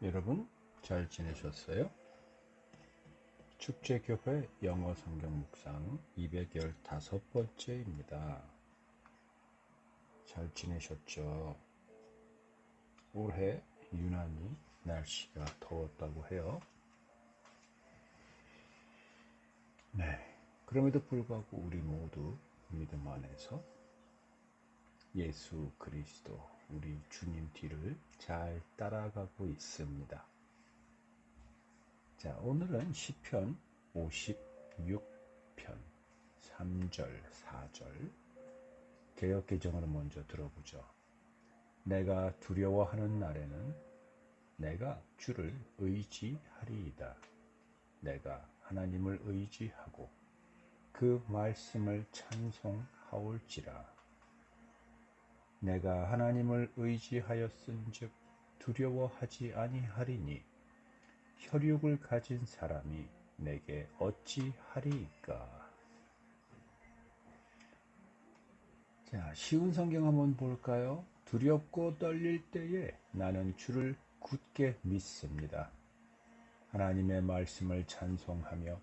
여러분 잘 지내셨어요? 축제교회 영어 성경 묵상 215번째입니다. 잘 지내셨죠? 올해 유난히 날씨가 더웠다고 해요. 네. 그럼에도 불구하고 우리 모두 믿음 안에서 예수 그리스도 우리 주님 뒤를 잘 따라가고 있습니다. 자, 오늘은 시편 56편 3절, 4절 개혁 개정으로 먼저 들어보죠. 내가 두려워하는 날에는 내가 주를 의지하리이다. 내가 하나님을 의지하고 그 말씀을 찬송하올지라. 내가 하나님을 의지하였은즉 두려워하지 아니하리니 혈육을 가진 사람이 내게 어찌하리이까. 자, 쉬운 성경 한번 볼까요? 두렵고 떨릴 때에 나는 주를 굳게 믿습니다. 하나님의 말씀을 찬송하며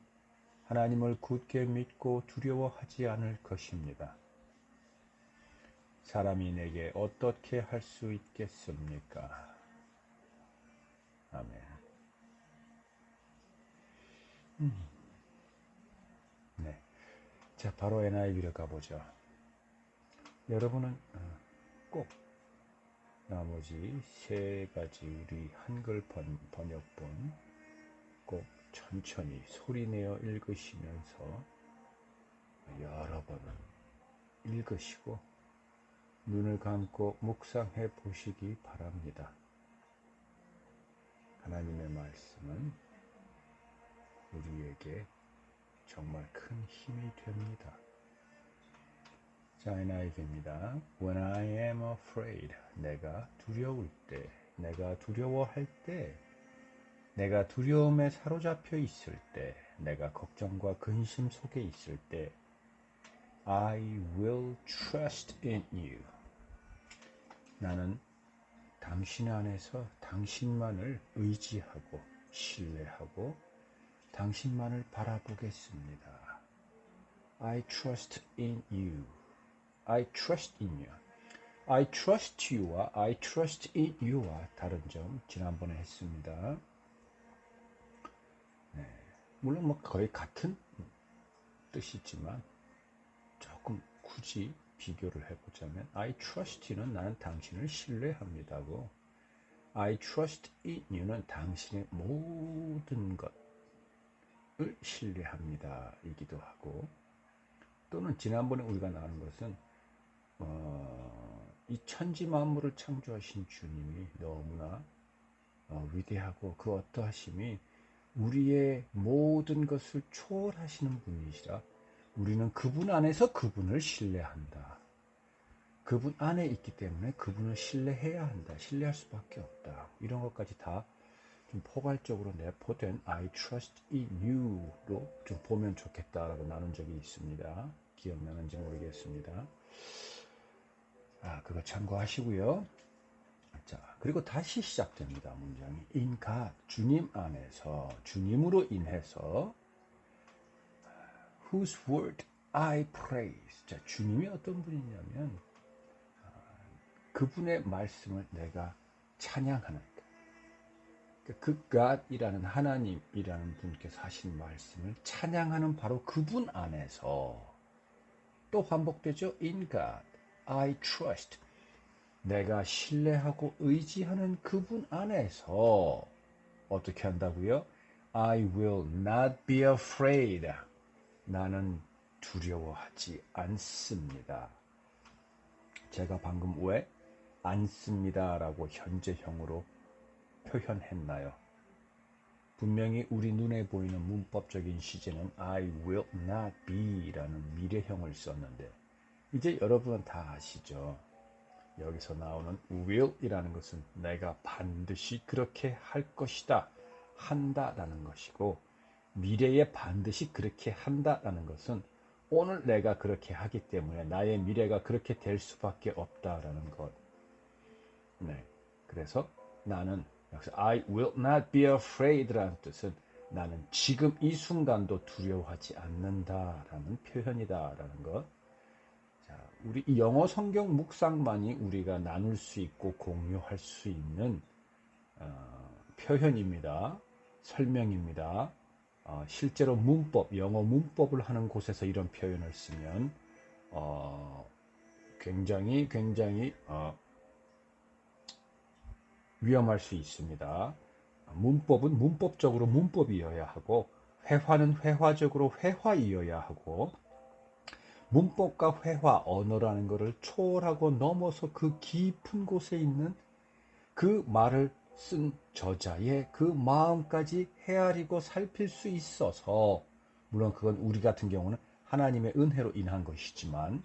하나님을 굳게 믿고 두려워하지 않을 것입니다. 사람이 내게 어떻게 할 수 있겠습니까? 아멘. 음. 네. 자, 바로 NIV로 가보죠. 여러분은 어, 꼭 나머지 세 가지 우리 한글 번, 번역본 꼭 천천히 소리내어 읽으시면서 여러 번은 읽으시고 눈을 감고 묵상해 보시기 바랍니다. 하나님의 말씀은 우리에게 정말 큰 힘이 됩니다. 자, NIV입니다. When I am afraid, 내가 두려울 때, 내가 두려워할 때, 내가 두려움에 사로잡혀 있을 때, 내가 걱정과 근심 속에 있을 때, I will trust in you. 나는 당신 안에서 당신만을 의지하고 신뢰하고 당신만을 바라보겠습니다. I trust in you. I trust in you. I trust you와 I trust in you와 다른 점 지난번에 했습니다. 네, 물론 뭐 거의 같은 뜻이지만 조금 굳이 비교를 해보자면 I trust you는 나는 당신을 신뢰합니다고. I trust in you는 당신의 모든 것을 신뢰합니다 이기도 하고 또는 지난번에 우리가 나눈 것은 어, 이 천지 만물을 창조하신 주님이 너무나 어, 위대하고 그 어떠하심이 우리의 모든 것을 초월하시는 분이시라 우리는 그분 안에서 그분을 신뢰한다. 그분 안에 있기 때문에 그분을 신뢰해야 한다. 신뢰할 수밖에 없다. 이런 것까지 다 좀 포괄적으로 내포된 I trust in you로 좀 보면 좋겠다라고 나눈 적이 있습니다. 기억나는지 모르겠습니다. 아, 그거 참고하시고요. 자, 그리고 다시 시작됩니다. 문장이 in 주님 안에서, 주님으로 인해서 whose word I praise. 자, 주님이 어떤 분이냐면 아, 그분의 말씀을 내가 찬양하는 그 God이라는 하나님이라는 분께서 하신 말씀을 찬양하는 바로 그분 안에서 또 반복되죠. In God, I trust. 내가 신뢰하고 의지하는 그분 안에서 어떻게 한다고요? I will not be afraid. 나는 두려워하지 않습니다. 제가 방금 왜 않습니다라고 현재형으로 표현했나요? 분명히 우리 눈에 보이는 문법적인 시제는 I will not be라는 미래형을 썼는데 이제 여러분은 다 아시죠? 여기서 나오는 will이라는 것은 내가 반드시 그렇게 할 것이다, 한다라는 것이고 미래에 반드시 그렇게 한다라는 것은 오늘 내가 그렇게 하기 때문에 나의 미래가 그렇게 될 수밖에 없다라는 것. 네. 그래서 나는 여기서 I will not be afraid라는 뜻은 나는 지금 이 순간도 두려워하지 않는다라는 표현이다라는 것. 자, 우리 이 영어 성경 묵상만이 우리가 나눌 수 있고 공유할 수 있는 어, 표현입니다. 설명입니다. 어, 실제로 문법, 영어 문법을 하는 곳에서 이런 표현을 쓰면 어, 굉장히 굉장히 어, 위험할 수 있습니다. 문법은 문법적으로 문법이어야 하고 회화는 회화적으로 회화이어야 하고 문법과 회화, 언어라는 것을 초월하고 넘어서 그 깊은 곳에 있는 그 말을 쓴 저자의 그 마음까지 헤아리고 살필 수 있어서 물론 그건 우리 같은 경우는 하나님의 은혜로 인한 것이지만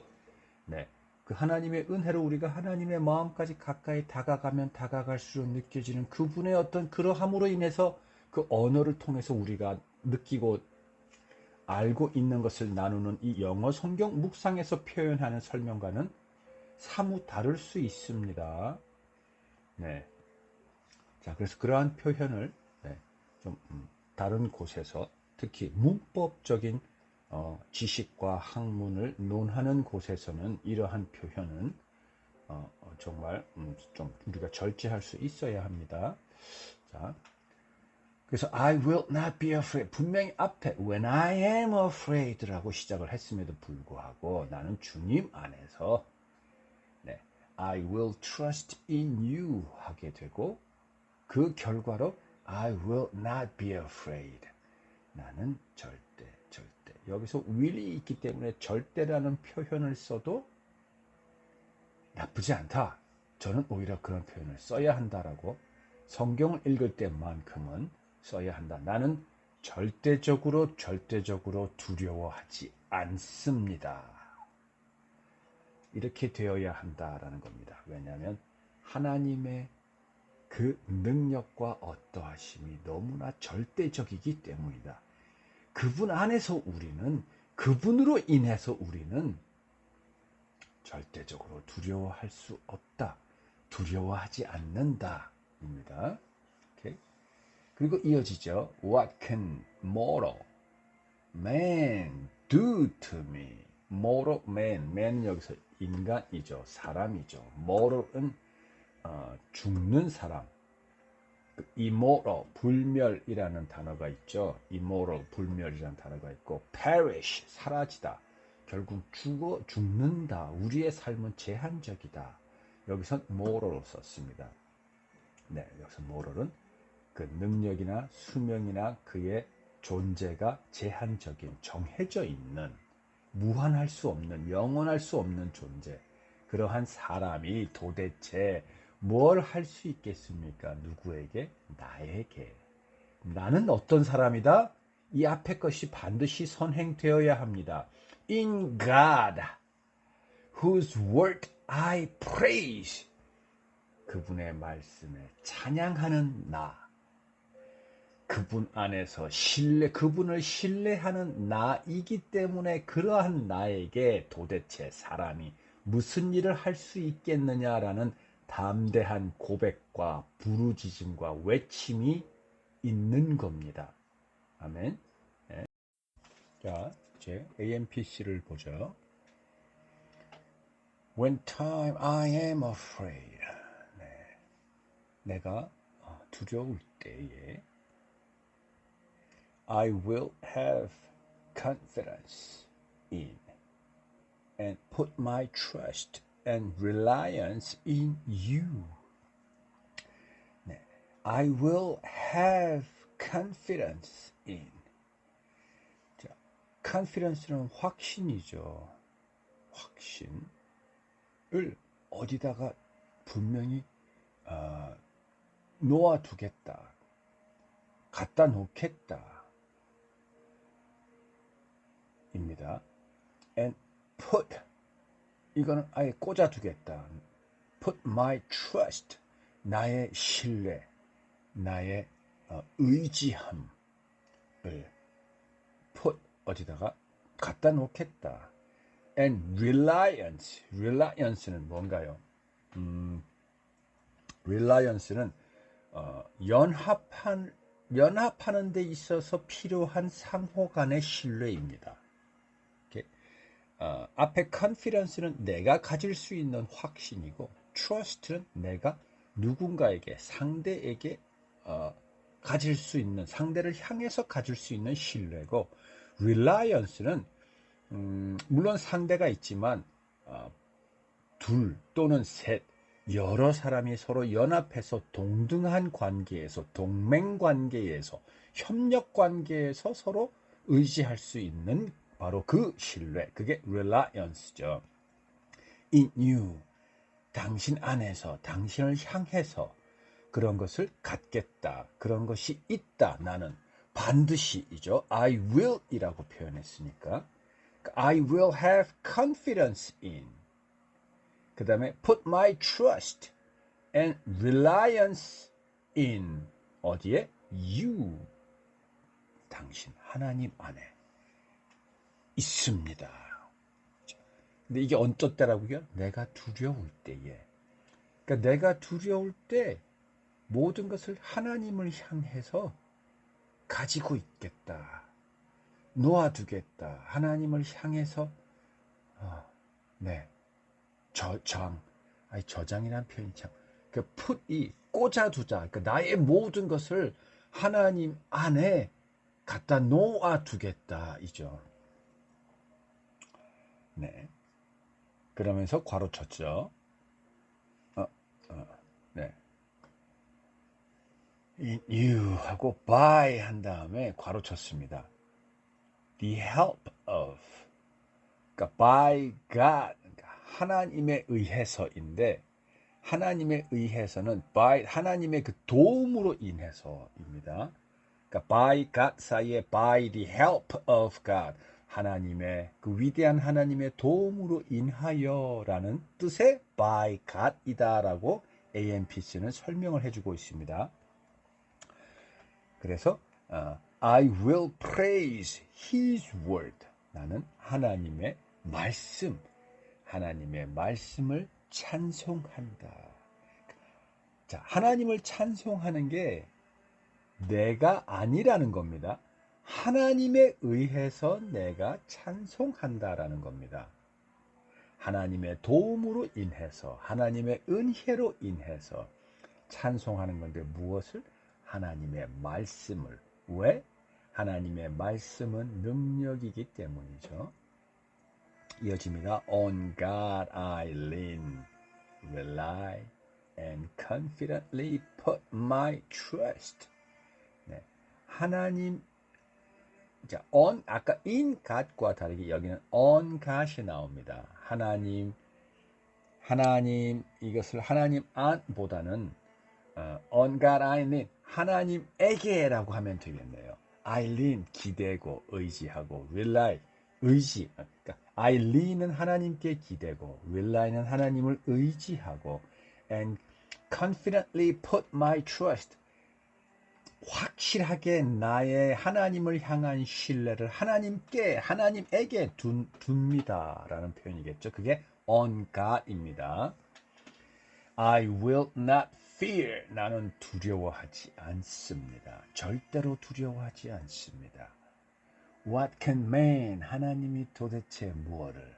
네. 그 하나님의 은혜로 우리가 하나님의 마음까지 가까이 다가가면 다가갈수록 느껴지는 그분의 어떤 그러함으로 인해서 그 언어를 통해서 우리가 느끼고 알고 있는 것을 나누는 이 영어 성경 묵상에서 표현하는 설명과는 사뭇 다를 수 있습니다. 네. 자, 그래서 그러한 표현을 네, 좀 음, 다른 곳에서 특히 문법적인 어, 지식과 학문을 논하는 곳에서는 이러한 표현은 어, 어, 정말 음, 좀 우리가 절제할 수 있어야 합니다. 자, 그래서 I will not be afraid. 분명히 앞에 when I am afraid라고 시작을 했음에도 불구하고 나는 주님 안에서 네, I will trust in you 하게 되고 그 결과로 I will not be afraid. 나는 절대 절대 여기서 will이 있기 때문에 절대라는 표현을 써도 나쁘지 않다. 저는 오히려 그런 표현을 써야 한다라고 성경을 읽을 때만큼은 써야 한다. 나는 절대적으로 절대적으로 두려워하지 않습니다. 이렇게 되어야 한다라는 겁니다. 왜냐하면 하나님의 그 능력과 어떠하심이 너무나 절대적이기 때문이다. 그분 안에서 우리는 그분으로 인해서 우리는 절대적으로 두려워할 수 없다. 두려워하지 않는다입니다. 그리고 이어지죠. What can mortal man do to me? mortal man, man은 여기서 인간이죠. 사람이죠. mortal은 어, 죽는 사람. 그 immortal, 불멸이라는 단어가 있죠. immortal, 불멸이라는 단어가 있고 perish, 사라지다. 결국 죽어 죽는다. 우리의 삶은 제한적이다. 여기서 mortal 썼습니다. 네, 여기서 mortal은 그 능력이나 수명이나 그의 존재가 제한적인 정해져 있는 무한할 수 없는 영원할 수 없는 존재 그러한 사람이 도대체 뭘 할 수 있겠습니까? 누구에게? 나에게. 나는 어떤 사람이다? 이 앞에 것이 반드시 선행되어야 합니다. In God, whose word I praise. 그분의 말씀에 찬양하는 나. 그분 안에서 신뢰, 그분을 신뢰하는 나이기 때문에 그러한 나에게 도대체 사람이 무슨 일을 할 수 있겠느냐라는 담대한 고백과 부르짖음과 외침이 있는 겁니다. 아멘. 네. 자, 이제 AMPC를 보죠. When time I am afraid. 네. 내가 두려울 때에 I will have confidence in and put my trust and reliance in you. 네. I will have confidence in. 자, confidence는 확신이죠. 확신을 어디다가 분명히 어, 놓아두겠다. 갖다 놓겠다. 입니다. and put 이거는 아예 꽂아두겠다. Put my trust. 나의 신뢰, 나의 어, 의지함을 put 어디다가 갖다 놓겠다. And reliance. reliance는 뭔가요? 음, reliance는 어, 연합한 연합하는 데 있어서 필요한 상호 간의 신뢰입니다. 어, 앞에 confidence는 내가 가질 수 있는 확신이고 trust는 내가 누군가에게 상대에게 어, 가질 수 있는 상대를 향해서 가질 수 있는 신뢰고 reliance는 음, 물론 상대가 있지만 어, 둘 또는 셋 여러 사람이 서로 연합해서 동등한 관계에서 동맹 관계에서 협력 관계에서 서로 의지할 수 있는 바로 그 신뢰 그게 reliance죠. in you 당신 안에서 당신을 향해서 그런 것을 갖겠다. 그런 것이 있다. 나는 반드시이죠. I will 이라고 표현했으니까. I will have confidence in. 그 다음에 put my trust and reliance in. 어디에? You. 당신 하나님 안에 있습니다. 근데 이게 언뜻 때라고요? 내가 두려울 때에. 그러니까 내가 두려울 때 모든 것을 하나님을 향해서 가지고 있겠다. 놓아두겠다. 하나님을 향해서, 어, 네. 저장. 아니, 저장이란 표현이 참. 그 풋이 꽂아두자. 그 나의 모든 것을 하나님 안에 갖다 놓아두겠다. 이죠. 네. 그러면서 괄호 쳤죠. 어, 어, 네. you 하고 by 한 다음에 괄호 쳤습니다. the help of 그러니까 by God 그러니까 하나님에 의해서인데 하나님에 의해서는 by 하나님의 그 도움으로 인해서입니다. 그러니까 by God 사이에 by the help of God 하나님의 그 위대한 하나님의 도움으로 인하여라는 뜻의 by God이다라고 AMPC는 설명을 해주고 있습니다. 그래서 어, I will praise His word. 나는 하나님의 말씀, 하나님의 말씀을 찬송한다. 자, 하나님을 찬송하는 게 내가 아니라는 겁니다. 하나님에 의해서 내가 찬송한다라는 겁니다. 하나님의 도움으로 인해서, 하나님의 은혜로 인해서 찬송하는 건데 무엇을? 하나님의 말씀을. 왜? 하나님의 말씀은 능력이기 때문이죠. 이어집니다. On God I lean, rely, and confidently put my trust. 네. 하나님, 자, on, 아까 in God과 다르게 여기는 on God이 나옵니다. 하나님, 하나님, 이것을 하나님 안보다는 어, on God I lean, 하나님에게라고 하면 되겠네요. I lean, 기대고, 의지하고, rely, 의지. 그러니까 I lean은 하나님께 기대고, rely는 하나님을 의지하고, and confidently put my trust. 확실하게 나의 하나님을 향한 신뢰를 하나님께, 하나님에게 둔, 둡니다. 라는 표현이겠죠. 그게 on God입니다. I will not fear. 나는 두려워하지 않습니다. 절대로 두려워하지 않습니다. What can man? 하나님이 도대체 무엇을?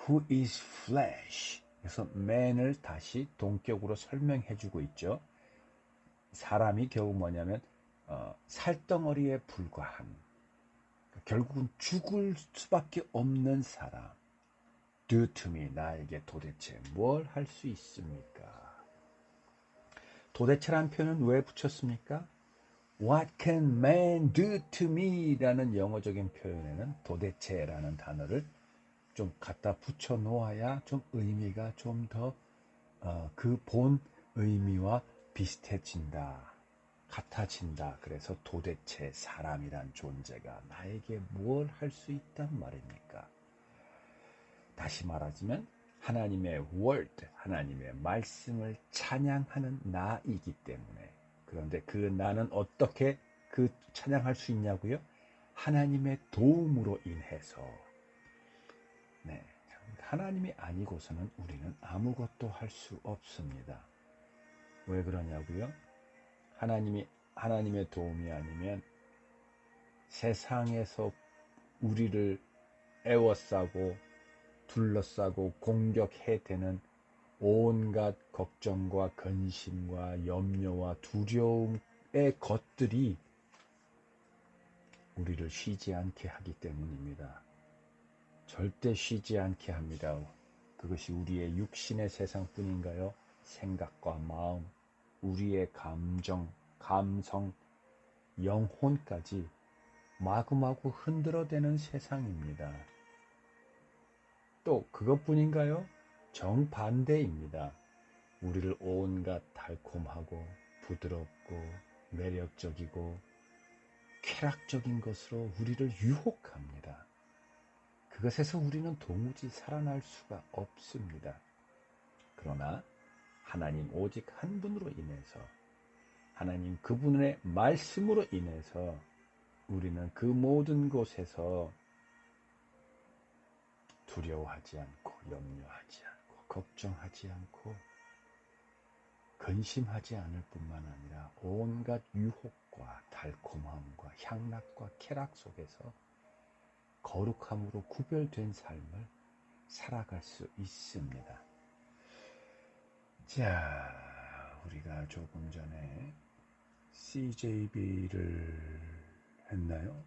Who is flesh? 그래서 man을 다시 동격으로 설명해 주고 있죠. 사람이 겨우 뭐냐면 어, 살덩어리에 불과한 결국은 죽을 수밖에 없는 사람. To me 나에게 도대체 뭘 할 수 있습니까? 도대체란 표현은 왜 붙였습니까? What can man do to me? 라는 영어적인 표현에는 도대체라는 단어를 좀 갖다 붙여 놓아야 좀 의미가 좀 더 그 본 의미와 비슷해진다. 같아진다. 그래서 도대체 사람이란 존재가 나에게 뭘할수 있단 말입니까? 다시 말하자면 하나님의 word, 하나님의 말씀을 찬양하는 나이기 때문에 그런데 그 나는 어떻게 그 찬양할 수 있냐고요? 하나님의 도움으로 인해서 네, 하나님이 아니고서는 우리는 아무것도 할 수 없습니다. 왜 그러냐고요? 하나님이 하나님의 도움이 아니면 세상에서 우리를 애워싸고 둘러싸고 공격해대는 온갖 걱정과 근심과 염려와 두려움의 것들이 우리를 쉬지 않게 하기 때문입니다. 절대 쉬지 않게 합니다. 그것이 우리의 육신의 세상뿐인가요? 생각과 마음, 우리의 감정, 감성, 영혼까지 마구마구 흔들어대는 세상입니다. 또 그것뿐인가요? 정반대입니다. 우리를 온갖 달콤하고 부드럽고 매력적이고 쾌락적인 것으로 우리를 유혹합니다. 그것에서 우리는 도무지 살아날 수가 없습니다. 그러나 하나님 오직 한 분으로 인해서 하나님 그분의 말씀으로 인해서 우리는 그 모든 곳에서 두려워하지 않고 염려하지 않고 걱정하지 않고 근심하지 않을 뿐만 아니라 온갖 유혹과 달콤함과 향락과 쾌락 속에서 거룩함으로 구별된 삶을 살아갈 수 있습니다. 자, 우리가 조금 전에 CJB를 했나요?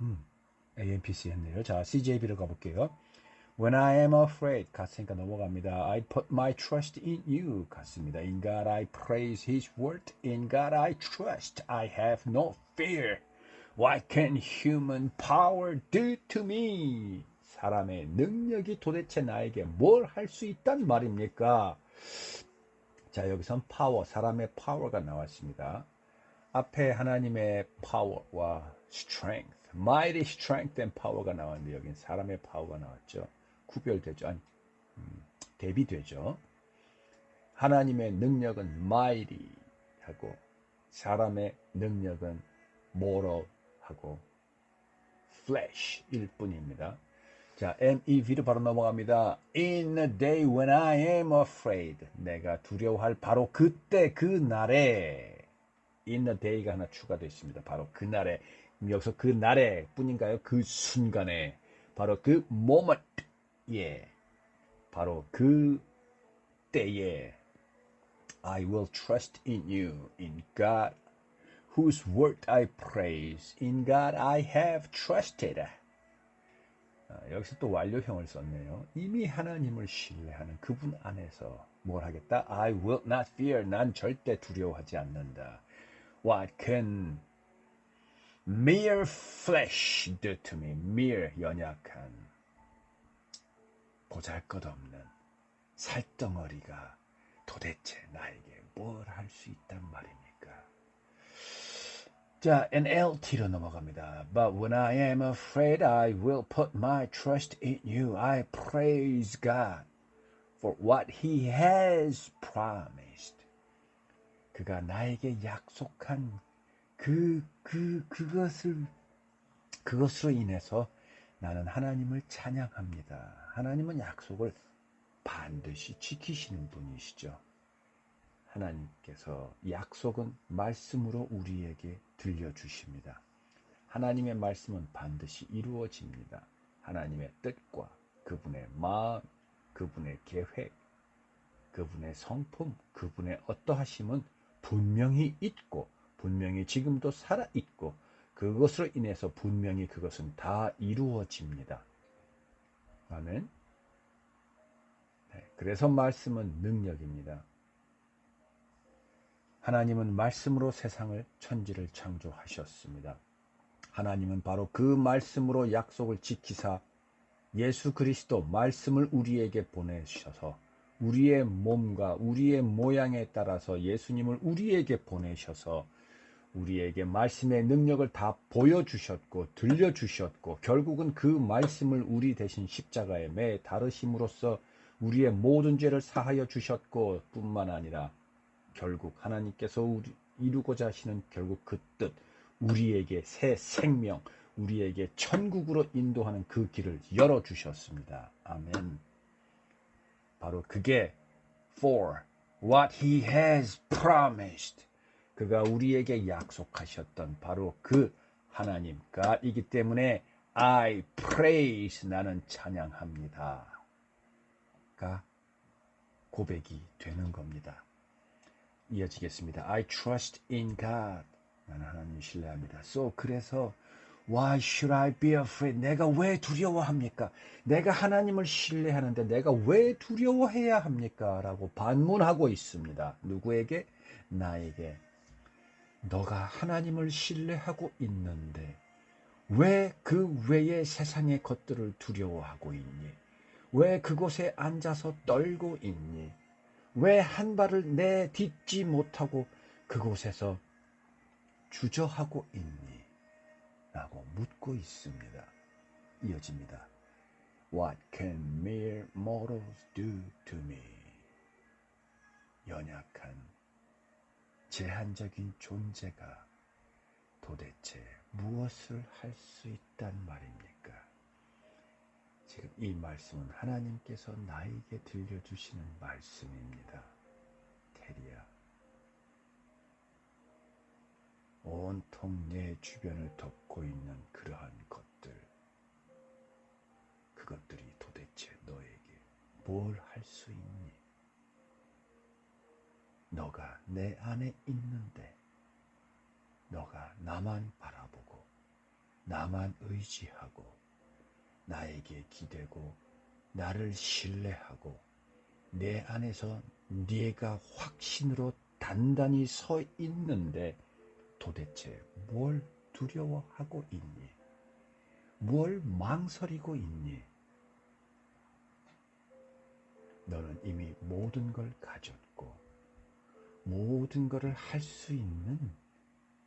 음, AMPC 했네요. 자, CJB를 가볼게요. When I am afraid 갔으니까 넘어갑니다. I put my trust in you 갔습니다. In God I praise His word. In God I trust. I have no fear. What can human power do to me? 사람의 능력이 도대체 나에게 뭘 할 수 있단 말입니까? 자, 여기선 파워, 사람의 파워가 나왔습니다. 앞에 하나님의 파워와 strength, mighty strength and power가 나왔는데 여긴 사람의 파워가 나왔죠. 구별되죠. 아니, 음, 대비되죠. 하나님의 능력은 mighty 하고 사람의 능력은 moral 하고 flesh일 뿐입니다. 자, MEV로 바로 넘어갑니다. In the day when I am afraid. 내가 두려워할 바로 그때 그 날에 in the day가 하나 추가되어 있습니다. 바로 그날에 여기서 그 날에 뿐인가요? 그 순간에 바로 그 moment 예 바로 그 때에 I will trust in you in God whose word I praise in God I have trusted 아, 여기서 또 완료형을 썼네요. 이미 하나님을 신뢰하는 그분 안에서 뭘 하겠다? I will not fear. 난 절대 두려워하지 않는다. What can mere flesh do to me? mere 연약한 보잘것없는 살덩어리가 도대체 나에게 뭘 할 수 있단 말입니까? 자, NLT로 넘어갑니다. But when I am afraid, I will put my trust in you. I praise God for what He has promised. 그가 나에게 약속한 그, 그, 그것을, 그것으로 인해서 나는 하나님을 찬양합니다. 하나님은 약속을 반드시 지키시는 분이시죠. 하나님께서 약속은 말씀으로 우리에게 들려주십니다. 하나님의 말씀은 반드시 이루어집니다. 하나님의 뜻과 그분의 마음, 그분의 계획, 그분의 성품, 그분의 어떠하심은 분명히 있고, 분명히 지금도 살아 있고, 그것으로 인해서 분명히 그것은 다 이루어집니다. 아멘. 네, 그래서 말씀은 능력입니다. 하나님은 말씀으로 세상을 천지를 창조하셨습니다. 하나님은 바로 그 말씀으로 약속을 지키사 예수 그리스도 말씀을 우리에게 보내셔서 우리의 몸과 우리의 모양에 따라서 예수님을 우리에게 보내셔서 우리에게 말씀의 능력을 다 보여주셨고 들려주셨고 결국은 그 말씀을 우리 대신 십자가에 매 다르심으로써 우리의 모든 죄를 사하여 주셨고 뿐만 아니라 결국 하나님께서 우리, 이루고자 하시는 결국 그 뜻, 우리에게 새 생명, 우리에게 천국으로 인도하는 그 길을 열어주셨습니다. 아멘. 바로 그게 for what he has promised. 그가 우리에게 약속하셨던 바로 그 하나님 God이기 때문에 I praise 나는 찬양합니다. 가 고백이 되는 겁니다. 이어지겠습니다. I trust in God. 나는 하나님 신뢰합니다. So 그래서 Why should I be afraid? 내가 왜 두려워합니까? 내가 하나님을 신뢰하는데 내가 왜 두려워해야 합니까? 라고 반문하고 있습니다. 누구에게? 나에게. 너가 하나님을 신뢰하고 있는데 왜 그 외의 세상의 것들을 두려워하고 있니? 왜 그곳에 앉아서 떨고 있니? 왜 한 발을 내딛지 못하고 그곳에서 주저하고 있니? 라고 묻고 있습니다. 이어집니다. What can mere mortals do to me? 연약한 제한적인 존재가 도대체 무엇을 할 수 있단 말입니까? 지금 이 말씀은 하나님께서 나에게 들려주시는 말씀입니다. 테리야. 온통 내 주변을 덮고 있는 그러한 것들, 그것들이 도대체 너에게 뭘 할 수 있니? 너가 내 안에 있는데, 너가 나만 바라보고, 나만 의지하고, 나에게 기대고, 나를 신뢰하고, 내 안에서 네가 확신으로 단단히 서 있는데, 도대체 뭘 두려워하고 있니? 뭘 망설이고 있니? 너는 이미 모든 걸 가졌고, 모든 것을 할 수 있는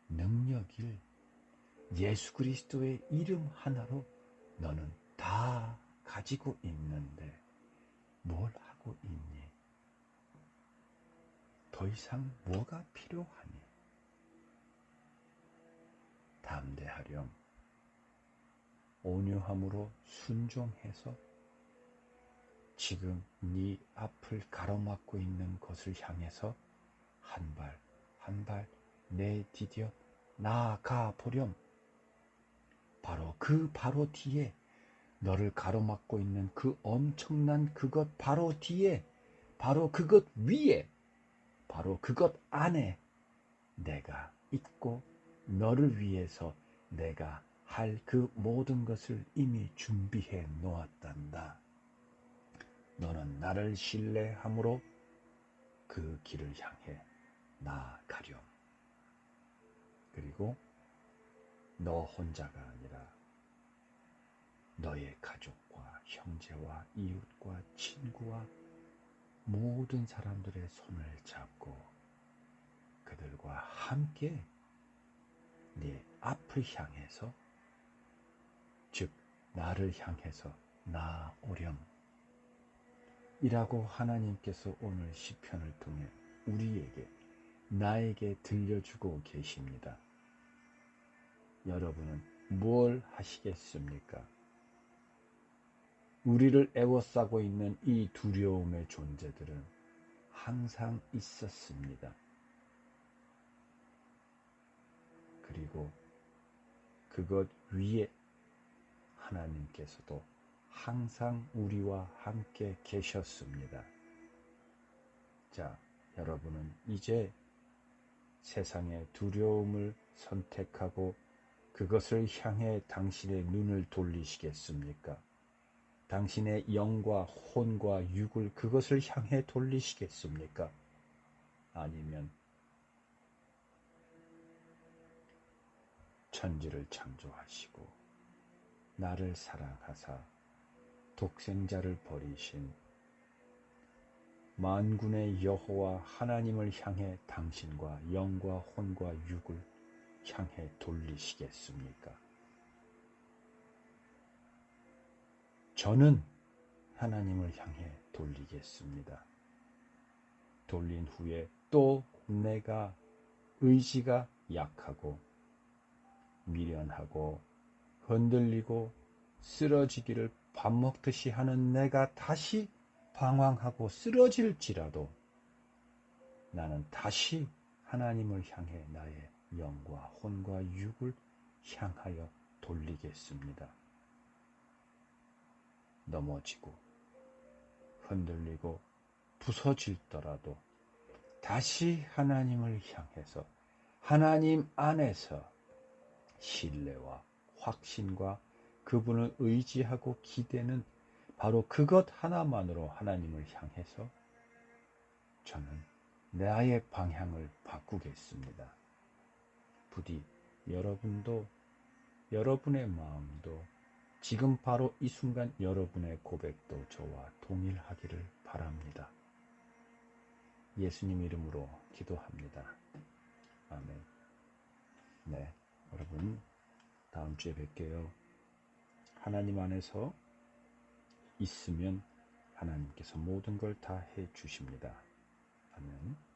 능력일 예수 그리스도의 이름 하나로 너는 다 가지고 있는데 뭘 하고 있니? 더 이상 뭐가 필요하니? 담대하렴. 온유함으로 순종해서 지금 네 앞을 가로막고 있는 것을 향해서 한 발 한 발 내디뎌 나아가 보렴. 바로 그 바로 뒤에 너를 가로막고 있는 그 엄청난 그것 바로 뒤에 바로 그것 위에 바로 그것 안에 내가 있고 너를 위해서 내가 할 그 모든 것을 이미 준비해 놓았단다. 너는 나를 신뢰함으로 그 길을 향해 나아가렴. 그리고 너 혼자가 아니라 너의 가족과 형제와 이웃과 친구와 모든 사람들의 손을 잡고 그들과 함께 네 앞을 향해서 즉 나를 향해서 나오렴 이라고 하나님께서 오늘 시편을 통해 우리에게 나에게 들려주고 계십니다. 여러분은 뭘 하시겠습니까? 우리를 애워싸고 있는 이 두려움의 존재들은 항상 있었습니다. 그리고 그것 위에 하나님께서도 항상 우리와 함께 계셨습니다. 자, 여러분은 이제 세상의 두려움을 선택하고 그것을 향해 당신의 눈을 돌리시겠습니까? 당신의 영과 혼과 육을 그것을 향해 돌리시겠습니까? 아니면 천지를 창조하시고 나를 사랑하사 독생자를 버리신 만군의 여호와 하나님을 향해 당신과 영과 혼과 육을 향해 돌리시겠습니까? 저는 하나님을 향해 돌리겠습니다. 돌린 후에 또 내가 의지가 약하고 미련하고 흔들리고 쓰러지기를 밥 먹듯이 하는 내가 다시 방황하고 쓰러질지라도 나는 다시 하나님을 향해 나의 영과 혼과 육을 향하여 돌리겠습니다. 넘어지고 흔들리고 부서질더라도 다시 하나님을 향해서 하나님 안에서 신뢰와 확신과 그분을 의지하고 기대는 바로 그것 하나만으로 하나님을 향해서 저는 나의 방향을 바꾸겠습니다. 부디 여러분도 여러분의 마음도 지금 바로 이 순간 여러분의 고백도 저와 동일하기를 바랍니다. 예수님 이름으로 기도합니다. 아멘. 네, 여러분 다음 주에 뵐게요. 하나님 안에서 있으면 하나님께서 모든 걸 다 해 주십니다. 아멘.